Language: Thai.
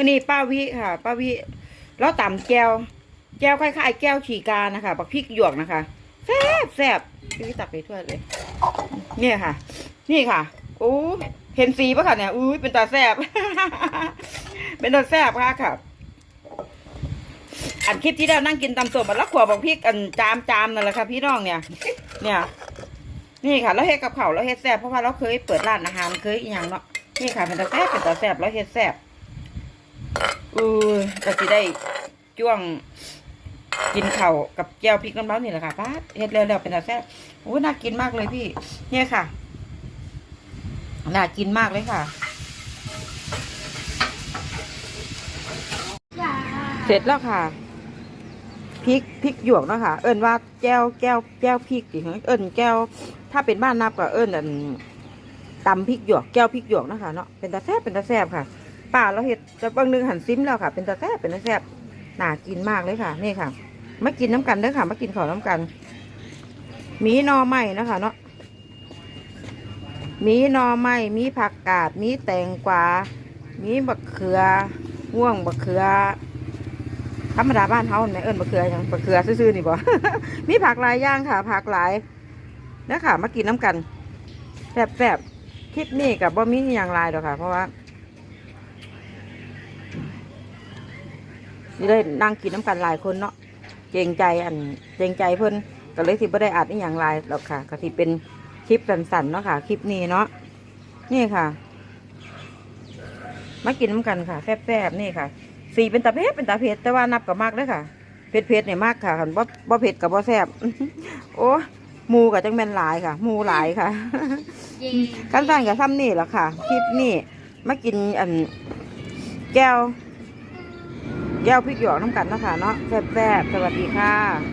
วันนี้ป้าวิค่ะป้าวิแล้วตำแก้ว แก้วคล้ายๆแก้วฉีกานะคะบักพริกหยวกนะคะแซ่บแซ่บพี่ตักไปถ้วเลย เนี่ยค่ะ นี่ค่ะโอ้เห็นสีปะค่ะเนี่ยอุ้ยเป็นตาแซ่บเป็นตาแซ่บค่ะค่ะอันคลิปที่แล้วนั่งกินตำส้มมันละขวบบักพริกอันจามจามนั่นแหละค่ะพี่น้องเนี่ย เนี่ย นี่ค่ะแล้วเฮ็ดกับเขาแล้วเฮ็ดแซ่บเพราะว่าเราเคยเปิดร้านอาหารเคยอีหยังเนาะนี่ค่ะเป็นตาแซ่บเป็นตาแซ่บแล้วเฮ็ดแซ่บ อือก็สิได้จ้วงกินเข้ากับแก้วพริกน้ำร้อนนี่แหละค่ะป้าเฮ็ดแล้วๆเป็นตาแซ่บโอ้น่ากินมากเลยพี่ เนี่ยค่ะ น่ากินมากเลยค่ะ เสร็จแล้วค่ะพริกพริกหยวกเนาะค่ะ เอิ้นว่าแก้วแก้วแก้วพริกดิเอิ้นแก้ว ถ้าเป็นบ้านนับก็เอิ้นอันตำพริกหยวกแก้วพริกหยวกเนาะคะเนาะเป็นตาแซ่บเป็นตาแซ่บค่ะ ป้าเราเห็ดจะบางนึงหันซิมแล้วค่ะ เป็นตาแซ่บเป็นตาแซ่บน่ากินมากเลยค่ะ นี่ค่ะมากินน้ำกันเด้อค่ะมากินข้าวน้ำกันมีนอไม้นะคะเนาะมีนอไม้มีผักกาดมีแตงกวา มีบักเขือง่วงบักเขือธรรมดาบ้านเฮาแม่เอิ้นบักเขือยังบักเขือซื่อๆนี่บ่มีผักหลายย่างค่ะผักหลายนะค่ะมากินน้ำกันแซ่บๆคลิปนี้กับบ่มีอย่างไรดอกค่ะ เพราะว่า นี่เลยนั่งกินน้ำกันหลายคนเนาะเกรงใจอันเกรงใจเพิ่นก็เลยสิบ่ได้อัดอีหยังไรหรอกค่ะก็สิเป็นคลิปสั้นๆเนาะค่ะ คลิปนี้เนาะนี่ค่ะ มากินน้ำกันค่ะแซ่บๆนี่ค่ะ สีเป็นตาเพชรเป็นตาเพชรแต่ว่านับกับมากเลยค่ะเผ็ดเผ็ดเนี่ยมากค่ะคันบ่บ่เผ็ดกับบ่แซ่บโอ้หมูกับจังแม่นหลายค่ะหมูหลายค่ะเย่กันสั่นกับซ้ำนี่แหละค่ะ คลิปนี่มากินอันแก้วแก้วพริกหยวกน้ำกันเนาะคะเนาะแซ่บๆสวัสดีค่ะ